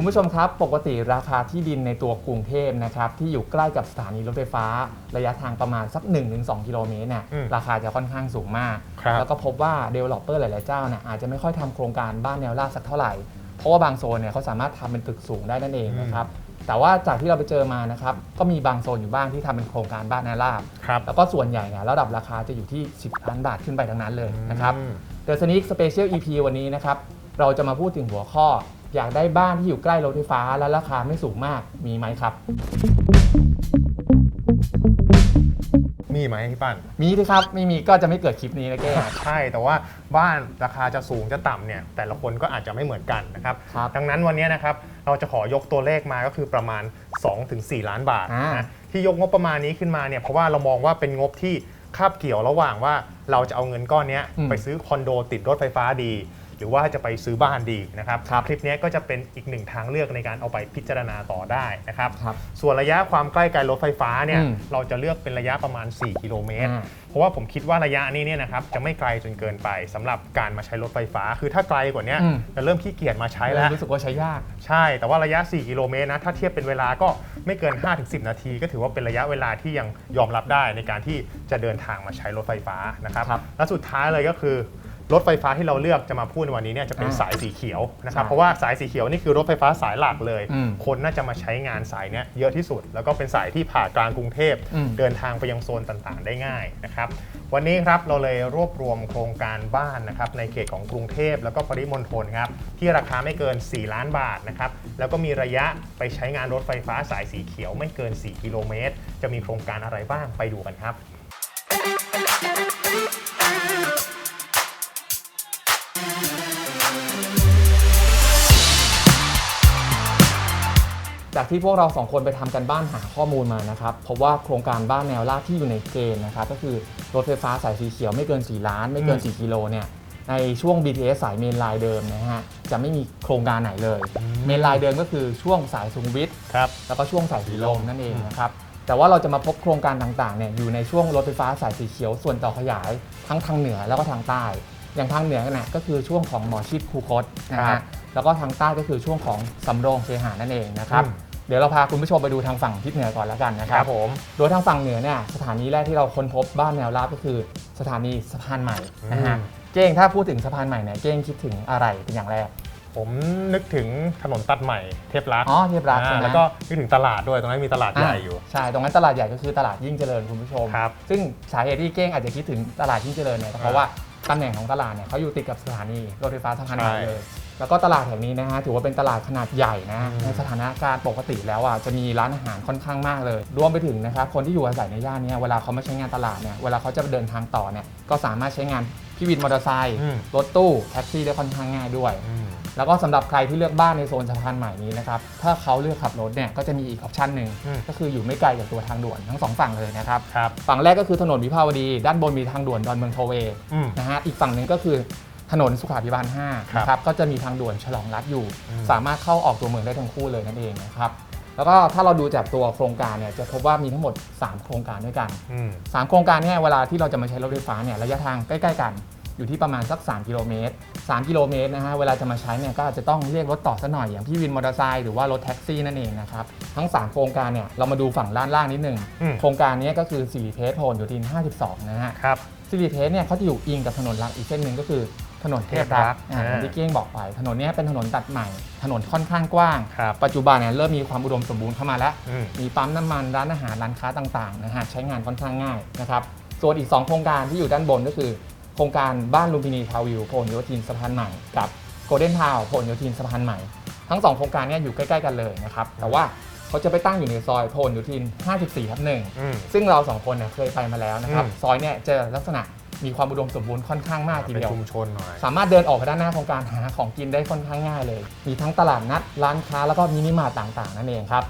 คุณผู้ชมครับ ปกติราคาที่ดินในตัวกรุงเทพนะครับที่อยู่ใกล้กับสถานีรถไฟฟ้า ระยะทางประมาณสัก 1-2 กิโลเมตรเนี่ยอืมราคาจะค่อนข้างสูงมาก ครับแล้วก็พบว่า developer หลาย ๆ เจ้าเนี่ยอาจจะไม่ค่อยทำโครงการบ้านแนวราบสักเท่าไหร่ เพราะว่าบางโซนเนี่ยเขาสามารถทำเป็นตึกสูงได้นั่นเองนะครับแต่ว่าจากที่เราไปเจอมานะครับก็มีบางโซนอยู่บ้างที่ทำเป็นโครงการบ้านแนวราบ ครับ แล้วก็ส่วนใหญ่เนี่ยระดับราคาจะอยู่ที่ 10ล้านบาทขึ้นไปทั้งนั้นเลยนะครับ อืมเดอะสนิกสเปเชียล EP วันนี้นะครับ เราจะมาพูดถึงหัวข้อ อยากได้บ้านที่อยู่ใกล้รถไฟฟ้าและราคาไม่สูงมากมีไหมครับ มีไหมพี่ปั้นมีสิครับไม่มีก็จะไม่เกิดคลิปนี้นะแก้ใช่แต่ว่าบ้านราคาจะสูงจะต่ำเนี่ยแต่ละคนก็อาจจะไม่เหมือนกันนะครับครับดังนั้นวันนี้นะครับเราจะขอยกตัวเลขมาก็คือประมาณ 2-4 ล้านบาทอ่า นะที่ยกงบประมาณนี้ขึ้นมาเนี่ยเพราะว่าเรามองว่าเป็นงบที่คาบเกี่ยวระหว่างว่าเราจะเอาเงินก้อนเนี้ยไปซื้อคอนโดติดรถไฟฟ้าดี หรือว่าจะไปซื้อบ้านดีนะครับครับคลิปนี้ก็จะเป็นอีกหนึ่งทางเลือกในการเอาไปพิจารณาต่อได้นะครับครับส่วนระยะความใกล้ไกลรถไฟฟ้าเนี่ยอืมเราจะเลือกเป็นระยะประมาณ 4 กิโลเมตรอ่าเพราะว่าผมคิดว่าระยะนี้เนี่ยนะครับจะไม่ไกลจนเกินไปสำหรับการมาใช้รถไฟฟ้า คือถ้าไกลกว่าเนี้ยอืมจะเริ่มขี้เกียจมาใช้แล้วรู้สึกว่าใช้ยาก ใช่ แต่ว่าระยะ 4 กิโลเมตรนะถ้าเทียบเป็นเวลาก็ไม่เกิน 5-10 นาที ก็ถือว่าเป็นระยะเวลาที่ยังยอมรับได้ในการที่จะเดินทางมาใช้รถไฟฟ้านะครับครับและสุดท้ายเลยก็คือ รถไฟฟ้าที่เราเลือกจะมาพูดในวันนี้เนี่ยจะเป็นอ่าสายสีเขียวนะครับใช่เพราะว่าสายสีเขียวนี่คือรถไฟฟ้าสายหลักเลยอืมคนน่าจะมาใช้งานสายเนี้ยเยอะที่สุด แล้วก็เป็นสายที่ผ่ากลางกรุงเทพอืมเดินทางไปยังโซนต่างๆ ได้ง่ายนะครับ วันนี้ครับเราเลยรวบรวมโครงการบ้านนะครับในเขตของกรุงเทพแล้วก็ปริมณฑลครับที่ราคาไม่เกิน 4 ล้านบาทนะครับแล้วก็มีระยะไปใช้งานรถไฟฟ้าสายสีเขียวไม่เกิน 4 กิโลเมตร จะมีโครงการอะไรบ้างไปดูกันครับ จากที่พวกเราสองคนไปทำกันบ้านหาข้อมูลมานะครับพบว่าโครงการบ้านแนวราบที่อยู่ในเกณฑ์นะครับก็คือรถไฟฟ้าสายสีเขียวไม่เกิน 4 ล้าน ไม่เกินอืม4กิโลเนี่ยในช่วง BTS สายเมนไลน์เดิมนะฮะจะไม่มีโครงการไหนเลยอืมเมนไลน์เดิมก็คือช่วงสายสุขุมวิทครับแล้วก็ช่วงสายสีลมนั่นเองนะครับแต่ว่าเราจะมาพบโครงการต่างๆเนี่ยอยู่ในช่วงรถไฟฟ้าสายสีเขียวส่วนต่อขยายทั้งทางเหนือแล้วก็ทางใต้ อย่างทางเหนือเนี่ยก็คือช่วงของหมอชิดคูคตนะครัฮะบแล้วก็ทางใต้ก็คือช่วงของสำโรงเคหานั่นเองนะครับอืม เดี๋ยวเราพาคุณผู้ชมไปดูทางฝั่งทิศเหนือก่อนแล้วกันนะคครัรับบผมโดยทางฝั่งเหนือเนี่ยสถานีแรกที่เราค้นพบบ้านแนวราบก็คือสถานีสะพานใหม่นะฮะอืมเก้งถ้าพูดถึงสะพานใหม่เนี่ยเก้งคิดถึงอะไรเป็นอย่างแรก ผมนึกถึงถนนตัดใหม่เทพรักษ์อ๋อเทียบรักอ่าใช่ไหมแล้วก็นึกถึงตลาดด้วยตรงนั้นมีตลาดใหญ่อยู่ใช่ตรงนั้นตลาดใหญ่ก็คือตลาดยิ่งเจริญคุณผู้ชมครับซึ่งสาเหตุที่เก้งอาจจะคิดถึงตลาดยิ่งเจริญเนี่ยก็เพราะอ่าว่า ตำแหน่งของตลาดเนี่ยเขาอยู่ติดกับสถานีรถไฟฟ้าสะพานใหม่ใช่เลย แล้วก็ตลาดแห่งนี้นะฮะถือว่าเป็นตลาดขนาดใหญ่นะอืมในสถานการณ์ปกติแล้วอะจะมีร้านอาหารค่อนข้างมากเลย รวมไปถึงนะครับคนที่อยู่อาศัยในย่านเนี้เวลาเขามาใช้งานตลาดเนี่ยเวลาเขาจะเดินทางต่อเนี่ยก็สามารถใช้งาน พี่วินมอเตอร์ไซค์อืม รถตู้แท็กซี่ได้ค่อนข้างง่ายด้วย อืม แล้วก็สำหรับใครที่เลือกบ้านในโซนสะพานใหม่นี้นะครับ ถ้าเขาเลือกขับรถเนี่ยก็จะมีอีกออปชันหนึ่งอืม ก็คืออยู่ไม่ไกลจากตัวทางด่วนทั้งสองฝั่งเลยนะครับ ครับ ฝั่งแรกก็คือถนนวิภาวดี ด้านบนมีทางด่วนดอนเมืองโทเวย์อืมนะฮะอีกฝั่งหนึ่งก็คือถนนสุขาภิบาล5นะครับก็จะมีทางด่วนฉลองรัฐอยู่ อืม สามารถเข้าออกตัวเมืองได้ทั้งคู่เลยนั่นเองนะครับ แล้วก็ถ้าเราดูจากตัวโครงการเนี่ยจะพบว่ามีทั้งหมด 3 โครงการด้วยกัน อืม 3 โครงการเนี่ยเวลาที่เราจะมาใช้รถไฟฟ้าเนี่ยระยะทางใกล้ๆกันอยู่ที่ประมาณสัก 3 กิโลเมตร 3 กิโลเมตรนะฮะเวลาจะมาใช้เนี่ยก็อาจจะต้องเรียกรถต่อสักหน่อยอย่างพี่วินมอเตอร์ไซค์หรือว่ารถแท็กซี่นั่นเองนะครับทั้ง 3 โครงการเนี่ยเรามาดูฝั่งด้านล่างนิดหนึงอืม โครงการนี้ก็คือสิริเพชรพหลโยธิน 52 นะฮะ ครับ สิริเพชรเนี่ยเขาจะอยู่อิงกับถนนหลักอีกเส้นหนึ่งก็คือ ถนนเทพรักษ์เทพรักษ์อ่าอย่างอ่าที่เก้งบอกไป ถนนเนี้ยเป็นถนนตัดใหม่ ถนนค่อนข้างกว้าง ครับ ปัจจุบันเนี่ยเริ่มมีความอุดมสมบูรณ์เข้ามาแล้ว อืม มีปั๊มน้ำมันร้านอาหารร้านค้าต่างๆนะฮะใช้งานค่อนข้างง่ายนะครับส่วนอีก 2 โครงการที่อยู่ด้านบนก็คือ โครงการบ้านลุมพินีทาวน์วิวพหลโยธินสะพานใหม่กับโกลเด้นทาวน์พหลโยธินสะพานใหม่ ทั้ง 2 โครงการเนี้อยู่ใกล้ ๆ กันเลยนะครับแต่ว่าเขาจะไปตั้งอยู่ในซอยพหลโยธิน 54ทับหนึ่ง อืม ซึ่งเราสองคนเนี่ยเคยไปมาแล้วนะครับ อืม ซอยเนี่ยจะลักษณะ มีความอุดมสมบูรณ์ค่อนข้างมากทีเป็นเดียว ชุมชนหน่อย สามารถเดินออกไปด้านหน้าโครงการหาของกินได้ค่อนข้างง่ายเลย มีทั้งตลาดนัด ร้านค้าแล้วก็มินิมาร์ทต่างๆ นั่นเองครับ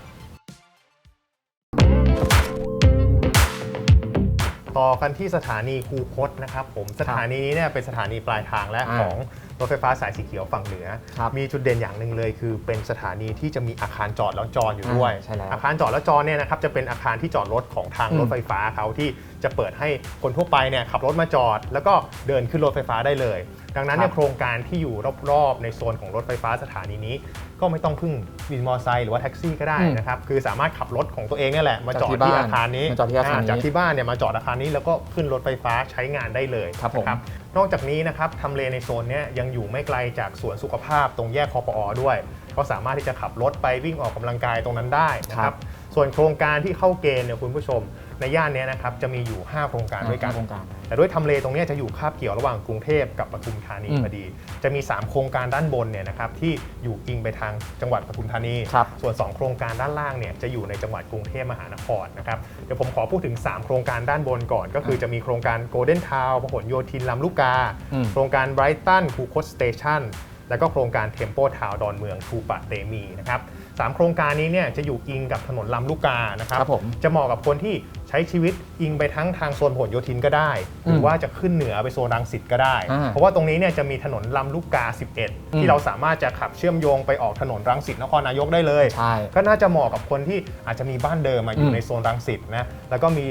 ต่อกันที่สถานีคูคตนะครับผมสถานีนี้เนี่ยเป็นสถานีปลายทางและอ่าของรถไฟฟ้าสายสีเขียวฝั่งเหนือ ครับมีจุดเด่นอย่างหนึ่งเลย คือเป็นสถานีที่จะมีอาคารจอดแล้วจอดอยู่ด้วย อ่าใช่แล้วอาคารจอดแล้วจอดเนี่ยนะครับจะเป็นอาคารที่จอดรถของทางอืมรถไฟฟ้าเขาที่ จะเปิดให้คนทั่วไปเนี่ยขับรถมาจอด แล้วก็เดินขึ้นรถไฟฟ้าได้เลย ดังนั้นเนี่ยโครงการที่อยู่รอบๆ ในโซนของรถไฟฟ้าสถานีนี้ ก็ไม่ต้องพึ่งวินมอเตอร์ไซค์หรือว่าแท็กซี่ก็ได้อืมนะครับคือสามารถขับรถของตัวเองเนี่ยแหละมาจอดจากที่ที่บ้านอาคารนี้มาจอดที่อาคารนี้จากที่บ้านเนี่ยมาจอดอาคารนี้แล้วก็ขึ้นรถไฟฟ้าใช้งานได้เลยครับผมนะนอกจากนี้นะครับทำเลในโซนเนี้ยยังอยู่ไม่ไกลจากสวนสุขภาพตรงแยกคอปอด้วย ก็สามารถที่จะขับรถไปวิ่งออกกำลังกายตรงนั้นได้นะคครัรับบส่วนโครงการที่เข้าเกณฑ์เนี่ยคุณผู้ชม ในย่านเนี้ยนะครับจะมีอยู่ 5 โครงการด้วยกัน โครงการ แต่ด้วยทำเลตรงเนี้ยจะอยู่คาบเกี่ยวระหว่างกรุงเทพกับปทุมธานีอืมพอดี จะมี 3 โครงการด้านบนเนี่ยนะครับที่อยู่อิงไปทางจังหวัดปทุมธานี ครับ ส่วน 2 โครงการด้านล่างเนี่ยจะอยู่ในจังหวัดกรุงเทพมหานครนะครับเดี๋ยวผมขอพูดถึง 3 โครงการด้านบนก่อน ก็คือจะมีโครงการ Golden Town พหลโยธินลำลูกกา อืม โครงการ Brighton คูคตสเตชันแล้วก็โครงการ Tempo Town ดอนเมืองทูปะเตมีนะครับสามโครงการนี้เนี่ยจะอยู่อิงกับถนนลำลูกกานะครับ ครับผม จะเหมาะกับคนที่ ใช้ชีวิตอิงไปทั้งทางโซนพหลโยธินก็ได้ หรือว่าจะขึ้นเหนือไปโซนรังสิตก็ได้ อ่าเพราะว่าตรงนี้เนี่ยจะมีถนนลำลูกกา 11ที่เราสามารถจะขับเชื่อมโยงไปออกถนนรังสิตนครนายกได้เลย ใช่ ก็น่าจะเหมาะกับคนที่อาจจะมีบ้านเดิมมาออืยู่มในโซนรังสิตนะ แล้วก็มี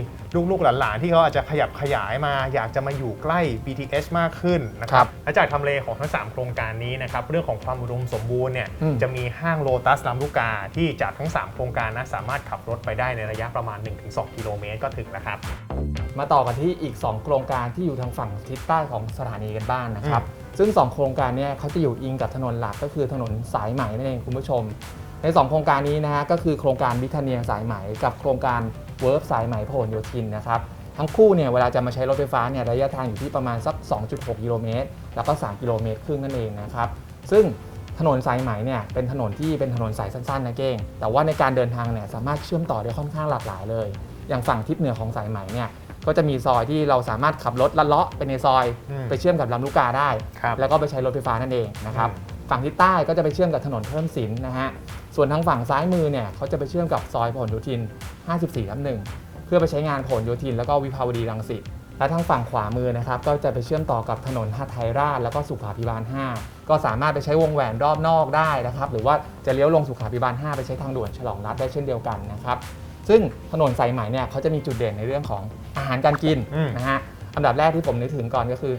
ลูกๆหลานๆที่เขาอาจจะขยับขยายมา อยากจะมาอยู่ใกล้ BTS มากขึ้นนะคครัรับบและจากทำเลของทั้ง 3 โครงการนี้นะครับเรื่องของความอุดมสมบูรณ์เนี่ยอืมจะมีห้างโลตัสลำลูกกาที่จากทั้ง 3 โครงการนะสามารถขับรถไปได้ในระยะประมาณ 1-2 กิโลเมตรก็ถึงแล้วครับมาต่อกันที่อีก 2 โครงการที่อยู่ทางฝั่งทิศใต้ของสถานีกันบ้างนะครับซึ่ง 2 โครงการเนี้เขาจะอยู่อิงกับถนนหลักก็คือถนนสายไหมนั่นเองคุณผู้ชม ใน 2 โครงการนี้นะฮะก็คือโครงการวิทเนียสายไหมกับโครงการ เวิร์ฟสายไหมพหลโยธินนะครับทั้งคู่เนี่ยเวลาจะมาใช้รถไฟฟ้าเนี่ยระยะทางอยู่ที่ประมาณสัก 2.6 กิโลเมตร แล้วก็ 3 กิโลเมตรครึ่งนั่นเองนะครับ ซึ่งถนนสายไหมเนี่ยเป็นถนนที่เป็นถนนสายสั้นๆนะเก้ง แต่ว่าในการเดินทางเนี่ยสามารถเชื่อมต่อได้ค่อนข้างหลากหลายเลย อย่างฝั่งทิศเหนือของสายไหมเนี่ยก็จะมีซอยที่เราสามารถขับรถลัดเลาะไปในซอย อืมไปเชื่อมกับลำลูกกาได้ ครับแล้วก็ไปใช้รถไฟฟ้านั่นเองนะครับอืมฝั่งทิศใต้ก็จะไปเชื่อมกับถนนเพิ่มสินนะฮะ ส่วนทางฝั่งซ้ายมือเนี่ยเขาจะไปเชื่อมกับซอยพหลโยธิน 54ทับหนึ่งเพื่อไปใช้งานพหลโยธินแล้วก็วิภาวดีรังสิตและทางฝั่งขวามือนะครับก็จะไปเชื่อมต่อกับถนนหาดไทยราชแล้วก็สุขาภิบาล 5 ก็สามารถไปใช้วงแหวนรอบนอกได้นะครับหรือว่าจะเลี้ยวลงสุขาภิบาล 5 ไปใช้ทางด่วนฉลองรัฐได้เช่นเดียวกันนะครับซึ่งถนนสายไหมเนี่ยเขาจะมีจุดเด่นในเรื่องของอาหารการกินอืมนะฮะอันดับแรกที่ผมนึกถึงก่อนก็คือ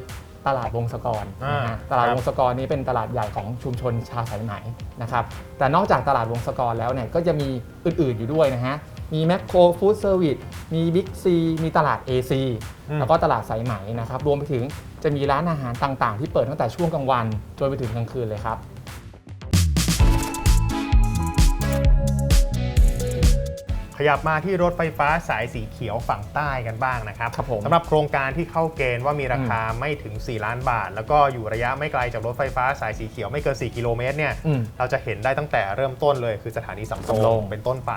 ตลาดวงศกรนะฮะอ่าตลาดครับวงศกรนี้เป็นตลาดใหญ่ของชุมชนชาวสายไหมนะครับ แต่นอกจากตลาดวงศกรแล้วเนี่ยก็จะมีอื่นๆอยู่ด้วยนะฮะ มีแมคโครฟู้ดเซอร์วิส มีบิ๊กซีมีตลาด AC อืมแล้วก็ตลาดสายไหมนะครับ รวมไปถึงจะมีร้านอาหารต่างๆ ที่เปิดตั้งแต่ช่วงกลางวันจนไปถึงกลางคืนเลยครับ ขยับมาที่รถไฟฟ้าสายสีเขียวฝั่งใต้กันบ้างนะครับครับผมสำหรับโครงการที่เข้าเกณฑ์ว่ามีราคาไม่ถึง 4 ล้านบาท แล้วก็อยู่ระยะไม่ไกลจากรถไฟฟ้าสายสีเขียวไม่เกิน 4 กิโลเมตรเนี่ย อืม เราจะเห็นได้ตั้งแต่เริ่มต้นเลยคือสถานีสำโรสำโรงงเป็นต้นไป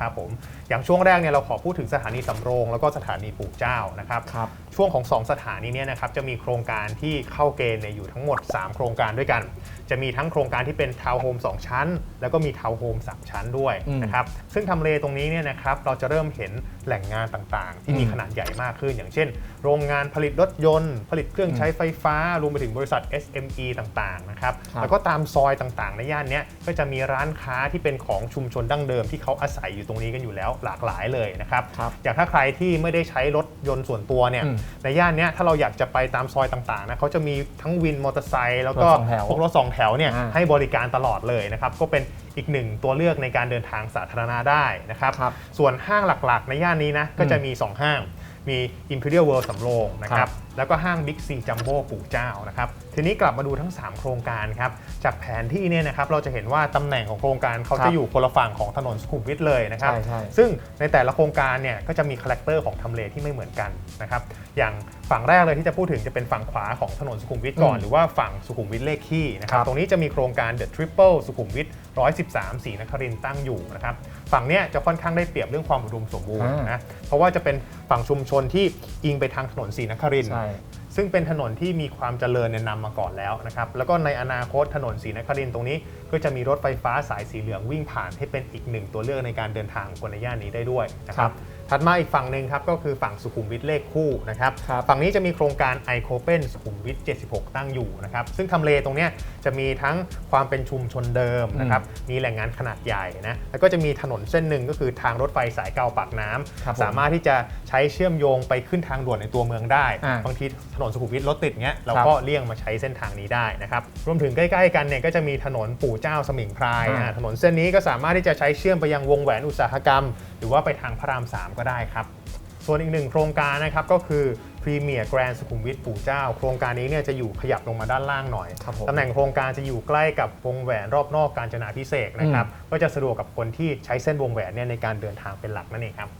นะครับผมอย่างช่วงแรกเนี่ยเราขอพูดถึงสถานีสำโรง แล้วก็สถานีปู่เจ้านะครับครับ ช่วงของ 2 สถานีเนี่ยนะครับจะมีโครงการที่เข้าเกณฑ์เนี่ยอยู่ทั้งหมด 3 โครงการด้วยกัน จะมีทั้งโครงการที่เป็นทาวน์โฮม2ชั้น แล้วก็มีทาวน์โฮม3ชั้นด้วยอืมนะครับซึ่งทำเลตรงนี้เนี่ยนะครับเราจะเริ่มเห็นแหล่งงานต่างๆ ที่มีอืม ขนาดใหญ่มากขึ้น อย่างเช่น โรงงานผลิตรถยนต์ ผลิตเครื่องใช้ไฟฟ้ารวมไปถึงบริษัท SME ต่างๆนะครับครับ แล้วก็ตามซอยต่างๆ ในย่านเนี้ยก็จะมีร้านค้าที่เป็นของชุมชนดั้งเดิมที่เขาอาศัยอยู่ตรงนี้กันอยู่แล้วหลากหลายเลยนะครับครับอย่างถ้าใครที่ไม่ได้ใช้รถยนต์ส่วนตัวเนี่ยอืมในย่านเนี้ยถ้าเราอยากจะไปตามซอยต่างๆนะเขาจะมีทั้งวินมอเตอร์ไซค์แล้วก็รถสองแถวพวกรถสองแถวเนี่ยอ่าให้บริการตลอดเลยนะครับก็เป็นอีกหนึ่งตัวเลือกในการเดินทางสาธารณะได้นะครับ ครับส่วนห้างหลักๆ ในย่านนี้นะก็จะมี2ห้าง มี Imperial World สำโรงนะคครัรับบแล้วก็ห้าง Big C Jumbo ปู่เจ้านะครับทีนี้กลับมาดูทั้ง 3 โครงการครับจากแผนที่เนี่ยนะครับเราจะเห็นว่าตำแหน่งของโครงการเขาครัจะบอยู่คนละฝั่งของถนนสุขุมวิทเลยนะครับใช่ใช่ซึ่งในแต่ละโครงการเนี่ยก็จะมีคาแรคเตอร์ของทำเลที่ไม่เหมือนกันนะครับอย่าง ฝั่งแรกเลยที่จะพูดถึงจะเป็นฝั่งขวาของถนนสุขุมวิทก่อนอืมหรือว่าฝั่งสุขุมวิทเลขขี้นะครับครับ ตรงนี้จะมีโครงการ The Triple สุขุมวิท 113 สีนครินทร์ตั้งอยู่นะครับ ฝั่งเนี้ยจะค่อนข้างได้เปรียบเรื่องความอุดมสมบูรณ์อ่านนะ เพราะว่าจะเป็นฝั่งชุมชนที่อิงไปทางถนนศรีนครินทร์ใช่ซึ่งเป็นถนนที่มีความเจริญเนี่ยนำมาก่อนแล้วนะครับ แล้วก็ในอนาคตถนนศรีนครินทร์ตรงนี้ ก็จะมีรถไฟฟ้าสายสีเหลืองวิ่งผ่านให้เป็นอีกหนึ่งตัวเลือกในการเดินทางของคนในย่านนี้ได้ด้วยนะคครัรับบ ถัดมาอีกฝั่งหนึ่งครับก็คือฝั่งสุขุมวิทเลขคู่นะครับครับฝั่งนี้จะมีโครงการไอโคเปนสุขุมวิท 76 ตั้งอยู่นะครับซึ่งทำเลตรงเนี้ยจะมีทั้งความเป็นชุมชนเดิมนะครับมีแหล่งงานขนาดใหญ่นะแล้วก็จะมีถนนเส้นหนึ่งก็คือทางรถไฟสายเก่าปากน้ำครับผมสามารถที่จะใช้เชื่อมโยงไปขึ้นทางด่วนในตัวเมืองได้ อ่าบางทีถนนสุขุมวิทรถติดเงี้ยเราครับก็เลี่ยงมาใช้เส้นทางนี้ได้นะครับรวมถึงใกล้ๆกันเนี่ยก็จะมีถนนปู่เจ้าสมิงพรายอ่า อ่าถนนเส้นนี้ก็สามารถที่จะใช้เชื่อมไปยังวงแหวนอุตสาหกรรม หรือว่าไปทางพระราม 3 ก็ได้ครับ ส่วนอีกหนึ่งโครงการนะครับก็คือพรีเมียร์แกรนสุขุมวิทปู่เจ้า โครงการนี้เนี่ยจะอยู่ขยับลงมาด้านล่างหน่อย ครับผม ตำแหน่งโครงการจะอยู่ใกล้กับวงแหวนรอบนอกการจนาพิเศษกนะครับก็จะสะดวกกับคนที่ใช้เส้นวงแหวนเนี่ยในการเดินทางเป็นหลักนั่นเองครับ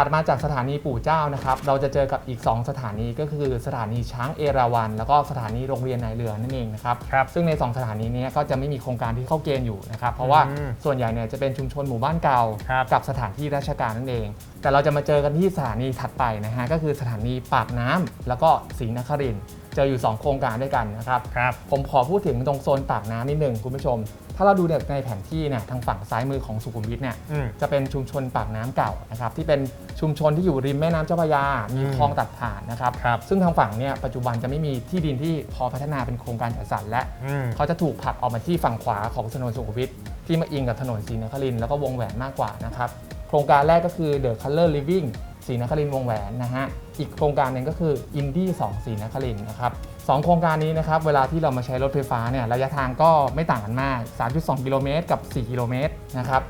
ถัดมาจากสถานีปู่เจ้านะครับ เราจะเจอกับอีก 2 สถานีก็คือสถานีช้างเอราวัณแล้วก็สถานีโรงเรียนนายเรือนั่นเองนะครับครับซึ่งใน 2 สถานีนี้ก็จะไม่มีโครงการที่เข้าเกณฑ์อยู่นะครับ เพราะว่าอืมส่วนใหญ่เนี่ยจะเป็นชุมชนหมู่บ้านเก่า ครับกับสถานที่ราชการนั่นเอง แต่เราจะมาเจอกันที่สถานีถัดไปนะฮะก็คือสถานีปากน้ำแล้วก็ศรีนครินทร์เจออยู่ 2 โครงการด้วยกันนะครับ ครับ ผมขอพูดถึงตรงโซนปากน้ำนิดหนึ่งคุณผู้ชม ถ้าเราดูในแผนที่เนี่ยทางฝั่งซ้ายมือของสุขุมวิทเนี่ยอืม จะเป็นชุมชนปากน้ำเก่านะครับที่เป็นชุมชนที่อยู่ริมแม่น้ำเจ้าพระยา มีอืมคลองตัดผ่านนะครับ ครับ ซึ่งทางฝั่งเนี่ยปัจจุบันจะไม่มีที่ดินที่พอพัฒนาเป็นโครงการจัดสรรและ อืม เขาจะถูกผลักออกมาที่ฝั่งขวาของถนนสุขุมวิทที่มาอิงกับถนนศรีนครินทร์แล้วก็วงแหวนมากกว่านะครับ โครงการแรกก็คือ The Color Living ศรีนครินทร์วงแหวนนะฮะอีกโครงการหนึ่งก็คือ Indie 2ศรีนครินทร์นะครับสองโครงการนี้นะครับเวลาที่เรามาใช้รถไฟฟ้าเนี่ยระยะทางก็ไม่ต่างกันมาก 3.2 กิโลเมตรกับ 4 กิโลเมตรนะครับ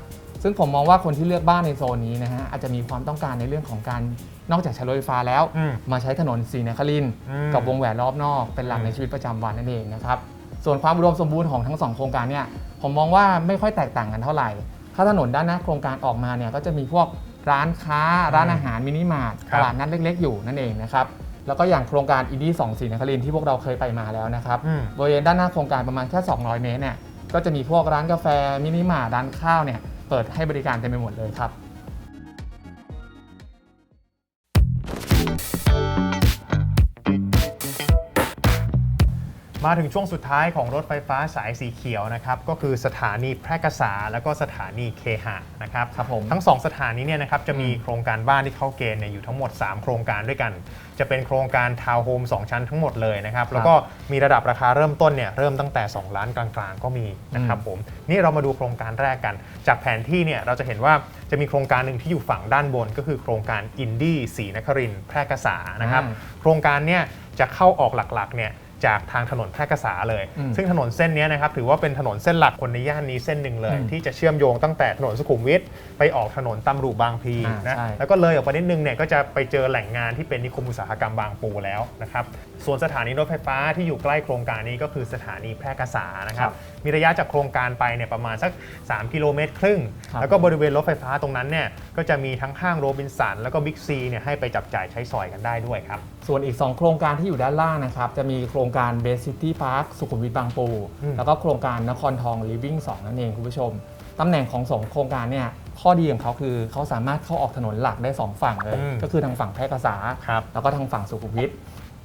ซึ่งผมมองว่าคนที่เลือกบ้านในโซนนี้นะฮะอาจจะมีความต้องการในเรื่องของการนอกจากใช้รถไฟฟ้าแล้ว อืมมาใช้ถนนศรีนครินทร์อืม กับวงแหวนรอบนอกเป็นหลักอืมในชีวิตประจำวันนั่นเองนะครับส่วนความอุดมสมบูรณ์ของทั้งสองโครงการเนี่ยผมมองว่าไม่ค่อยแตกต่างกันเท่าไหร่ ถ้าถนนด้านหน้าโครงการออกมาเนี่ยก็จะมีพวก ร้านค้าร้านอาหารมินิมาร์ทครัตบลาดนัดเล็ก ๆ อยู่นั่นเองนะครับแล้วก็อย่างโครงการอีดี้สองศรีนครินทร์ที่พวกเราเคยไปมาแล้วนะครับอืมบริเวณด้านหน้าโครงการประมาณแค่ 200 เมตรเนี่ยก็จะมีพวกร้านกาแฟมินิมาร์ทร้านข้าวเนี่ยเปิดให้บริการเต็มไปหมดเลยครับ มาถึงช่วงสุดท้ายของรถไฟฟ้าสายสีเขียวนะครับก็คือสถานีแพร่กษา แล้วก็สถานีเคหะนะครับครับผมทั้ง 2 สถานีเนี่ยนะครับจะมีโครงการบ้านที่เข้าเกณฑ์เนี่ยอยู่ทั้งหมด 3 โครงการด้วยกัน จะเป็นโครงการทาวน์โฮม2ชั้นทั้งหมดเลยนะครับแล้วก็มีระดับราคาเริ่มต้นเนี่ยเริ่มตั้งแต่ 2 ล้านกลางๆ ก็มีนะครับผมนี่เรามาดูโครงการแรกกัน จากแผนที่เนี่ยเราจะเห็นว่าจะมีโครงการหนึ่งที่อยู่ฝั่งด้านบน ก็คือโครงการอินดี้ศรีนครินทร์แพร่กษานะครับอ่าโครงการเนี่ยจะเข้าออกหลักๆเนี่ย จากทางถนนแพร่กษาเลยอืมซึ่งถนนเส้นเนี้ยนะครับถือว่าเป็นถนนเส้นหลักคนในย่านนี้เส้นหนึ่งเลยอืมที่จะเชื่อมโยงตั้งแต่ถนนสุขุมวิทไปออกถนนตำรุบางพลีอ่านะใช่แล้วก็เลยออกไปนิดนึงเนี่ยก็จะไปเจอแหล่งงานที่เป็นนิคมอุตสาหกรรมบางปูแล้วนะครับส่วนสถานีรถไฟฟ้าที่อยู่ใกล้โครงการนี้ก็คือสถานีแพร่กษานะครับมีระยะจากโครงการไปเนี่ยประมาณสัก 3 กิโลเมตรครึ่งครับแล้วก็บริเวณรถไฟฟ้าตรงนั้นเนี่ยก็จะมีทั้งห้างโรบินสันแล้วก็บิ๊กซีเนี่ยให้ไปจับจ่ายใช้สอยกันได้ด้วยครับส่วนอีก 2 โครงการที่อยู่ด้านล่างนะครับจะมีโครงการเบสซิตี้พาร์คสุขุมวิทบางปูอืมแล้วก็โครงการนครทองลิฟวิ่ง2นั่นเองคุณผู้ชม ตำแหน่งของสองโครงการเนี่ยข้อดีของเขาคือเขาสามารถเข้าออกถนนหลักได้ 2 ฝั่งเลยอืมก็คือทางฝั่งแพร่กษาครับแล้วก็ทางฝั่งสุขุมวิท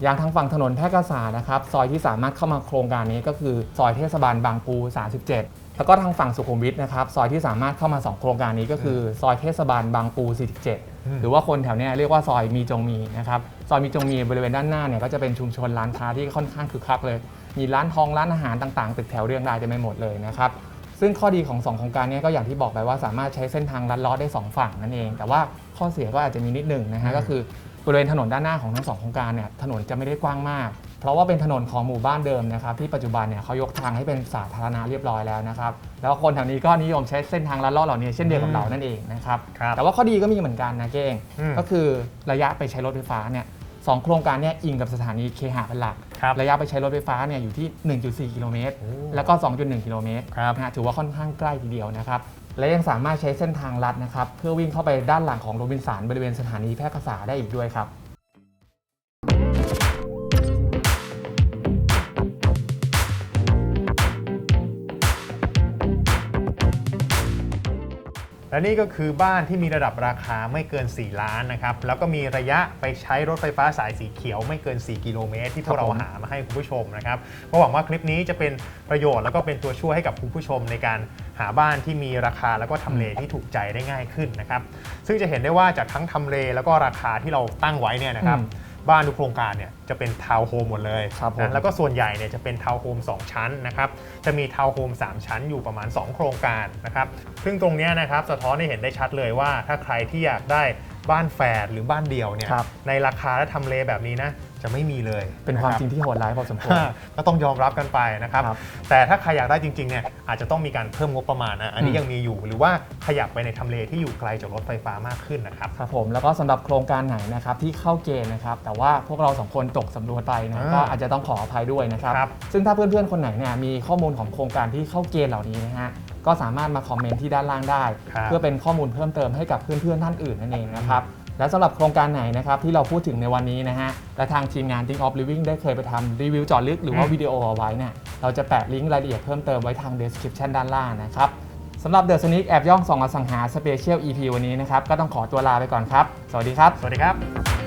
อย่างทางฝั่งถนนแพร่กษานะครับซอยที่สามารถเข้ามาโครงการนี้ก็คือซอยเทศบาลบางปู 37 แล้วก็ทางฝั่งสุขุมวิทนะครับซอยที่สามารถเข้ามา 2 โครงการนี้ก็คือซอยเทศบาลบางปู 47 หรือว่าคนแถวเนี้ยเรียกว่าซอยมีจงมีนะครับซอยมีจงมีบริเวณด้านหน้าเนี่ยก็จะเป็นชุมชนร้านค้าที่ค่อนข้างคึกคักเลย มีร้านทองร้านอาหารต่างๆ ตึกแถวเรียงรายเต็มไปหมดเลยนะครับซึ่งข้อดีของ 2 โครงการเนี้ก็อย่างที่บอกไปว่าสามารถใช้เส้นทางลัดเลาะได้ 2 ฝั่งนั่นเอง แต่ว่าข้อเสียก็อาจจะมีนิดหนึ่งนะฮะอืมก็คือบริเวณถนนด้านหน้าของทั้งสองโครงการเนี่ยถนนจะไม่ได้กว้างมาก เพราะว่าเป็นถนนของหมู่บ้านเดิมนะครับที่ปัจจุบันเนี่ยเขายกทางให้เป็นสาธารณะเรียบร้อยแล้วนะครับแล้วคนแถวนี้ก็นิยมใช้เส้นทางลัดเลาะเหล่านี้เช่นเดียวกับเรานั่นเองนะครับครับแต่ว่าข้อดีก็มีเหมือนกันนะเก้งอืมก็คือระยะไปใช้รถไฟฟ้าเนี่ยสองโครงการเนี่ยอิงกับสถานีเคหะเป็นหลักครับระยะไปใช้รถไฟฟ้าเนี่ยอยู่ที่ 1.4 กิโลเมตรโอ้แล้วก็ 2.1 กิโลเมตรครับนะฮะถือว่าค่อนข้างใกล้ทีเดียวนะครับ และยังสามารถใช้เส้นทางลัดนะครับ เพื่อวิ่งเข้าไปด้านหลังของโรบินสันบริเวณสถานีแพร่กษาได้อีกด้วยครับ แและนี่ก็คือบ้านที่มีระดับราคาไม่เกิน 4 ล้านนะครับ แล้วก็มีระยะไปใช้รถไฟฟ้าสายสีเขียวไม่เกิน 4 กิโลเมตร ที่พวกเราครับผมหามาให้คุณผู้ชมนะครับก็หวังว่าคลิปนี้จะเป็นประโยชน์แล้วก็เป็นตัวช่วยให้กับคุณผู้ชมในการหาบ้านที่มีราคาแล้วก็ทำเลที่ถูกใจได้ง่ายขึ้นนะครับ ซึ่งจะเห็นได้ว่าจากทั้งทำเลแล้วก็ราคาที่เราตั้งไว้เนี่ยนะครับ อืม บ้านทุกโครงการเนี่ยจะเป็นทาวน์โฮมหมดเลยครับผมนะแล้วก็ส่วนใหญ่เนี่ยจะเป็นทาวน์โฮม2 ชั้นนะครับ จะมีทาวน์โฮม3 ชั้นอยู่ประมาณ 2 โครงการนะครับ ซึ่งตรงเนี้ยนะครับสะท้อนให้เห็นได้ชัดเลยว่าถ้าใครที่อยากได้บ้านแฝดหรือบ้านเดี่ยวเนี่ยครับในราคาและทำเลแบบนี้นะ จะไม่มีเลยเป็นความะบจริงที่โหดร้ายพอสมควร ก็ต้องยอมรับกันไปนะครับ ครับแต่ถ้าใครอยากได้จริงๆเนี่ยอาจจะต้องมีการเพิ่มงบประมาณนะอันนี้อืม ยังมีอยู่ หรือว่าขยับไปในทำเลที่อยู่ไกลจากรถไฟฟ้ามากขึ้นนะครับ ครับผมแล้วก็สำหรับโครงการไหนนะครับที่เข้าเกณฑ์นะครับแต่ว่าพวกเราสองคนตกสำรวจไปนะอ่าก็อาจจะต้องขออภัยด้วยนะครับ ครับ ซึ่งถ้าเพื่อนๆคนไหนเนี่ยมีข้อมูลของโครงการที่เข้าเกณฑ์เหล่านี้นะฮะก็สามารถมาคอมเมนต์ที่ด้านล่างได้ ครับ เพื่อเป็นข้อมูลเพิ่มเติมให้กับเพื่อนๆท่านอื่นนั่นเองนะครับ และสำหรับโครงการไหนนะครับที่เราพูดถึงในวันนี้นะฮะและทางทีมงาน Think of Living ได้เคยไปทำรีวิวเจอดลึกหรือว่าอืมวิดีโอเอาไว้เนี่ยเราจะแปะลิงก์รายละเอียดเพิ่มเติมไว้ทาง description ด้านล่างนะครับสำหรับ The Sneak แอบย่องส่องอสังหาสเปเชียล EP วันนี้นะครับก็ต้องขอตัวลาไปก่อนครับ สวัสดีครับ สวัสดีครับ